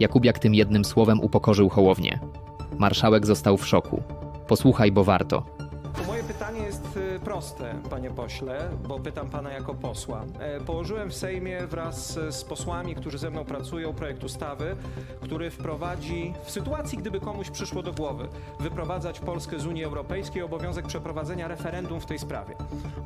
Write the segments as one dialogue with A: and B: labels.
A: Jakubiak tym jednym słowem upokorzył Hołownię. Marszałek został w szoku. Posłuchaj, bo warto.
B: Jest y, proste, panie pośle, bo pytam pana jako posła. E, Położyłem w Sejmie wraz e, z posłami, którzy ze mną pracują, projekt ustawy, który wprowadzi, w sytuacji gdyby komuś przyszło do głowy, wyprowadzać Polskę z Unii Europejskiej, obowiązek przeprowadzenia referendum w tej sprawie.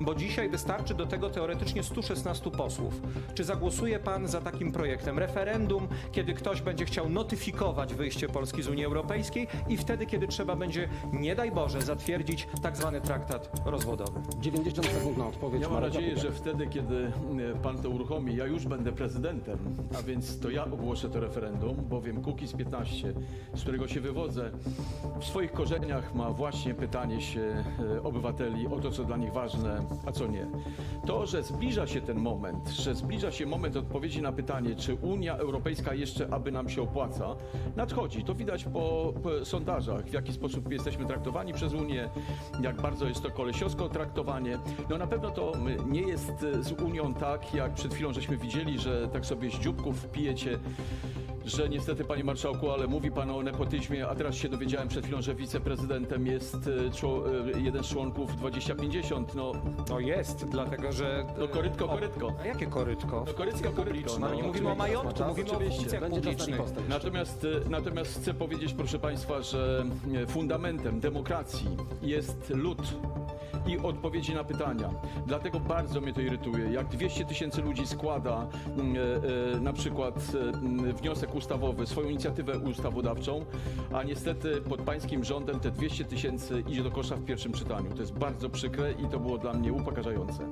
B: Bo dzisiaj wystarczy do tego teoretycznie 116 posłów. Czy zagłosuje pan za takim projektem? Referendum, kiedy ktoś będzie chciał notyfikować wyjście Polski z Unii Europejskiej i wtedy, kiedy trzeba będzie, nie daj Boże, zatwierdzić tak zwany traktat rozwodowy.
C: 90 sekund na odpowiedź.
D: Ja mam
C: Marek
D: nadzieję, że wtedy, kiedy e, pan to uruchomi, ja już będę prezydentem, a więc to ja ogłoszę to referendum, bowiem Kukiz 15, z którego się wywodzę, w swoich korzeniach ma właśnie pytanie się e, obywateli o to, co dla nich ważne, a co nie. To, że zbliża się ten moment, że zbliża się moment odpowiedzi na pytanie, czy Unia Europejska jeszcze aby nam się opłaca, nadchodzi. To widać po, po sondażach, w jaki sposób jesteśmy traktowani przez Unię, jak bardzo jest to kolesiowsko traktowanie. No na pewno to y, nie jest y, z Unią tak, jak przed chwilą żeśmy widzieli, że tak sobie z dzióbków pijecie że niestety, panie marszałku, ale mówi pan o nepotyzmie, a teraz się dowiedziałem przed chwilą, że wiceprezydentem jest y, jeden z członków 2050. No,
B: No jest, dlatego że...
D: No korytko,
B: O,
D: korytko.
B: A jakie korytko?
D: No korytko, korytko, no,
B: No, nie mówimy o majątku,
C: Czas,
B: mówimy o
D: oczywiście.
B: funkcjach publicznych.
D: Natomiast, natomiast chcę powiedzieć, proszę Państwa, że fundamentem demokracji jest lud i odpowiedzi na pytania. Dlatego bardzo mnie to irytuje. Jak 200 tysięcy ludzi składa mm, e, e, na przykład e, mm, wniosek ustawowy, swoją inicjatywę ustawodawczą, a niestety pod pańskim rządem te 200 tysięcy idzie do kosza w pierwszym czytaniu. To jest bardzo przykre i to było dla mnie upokarzające.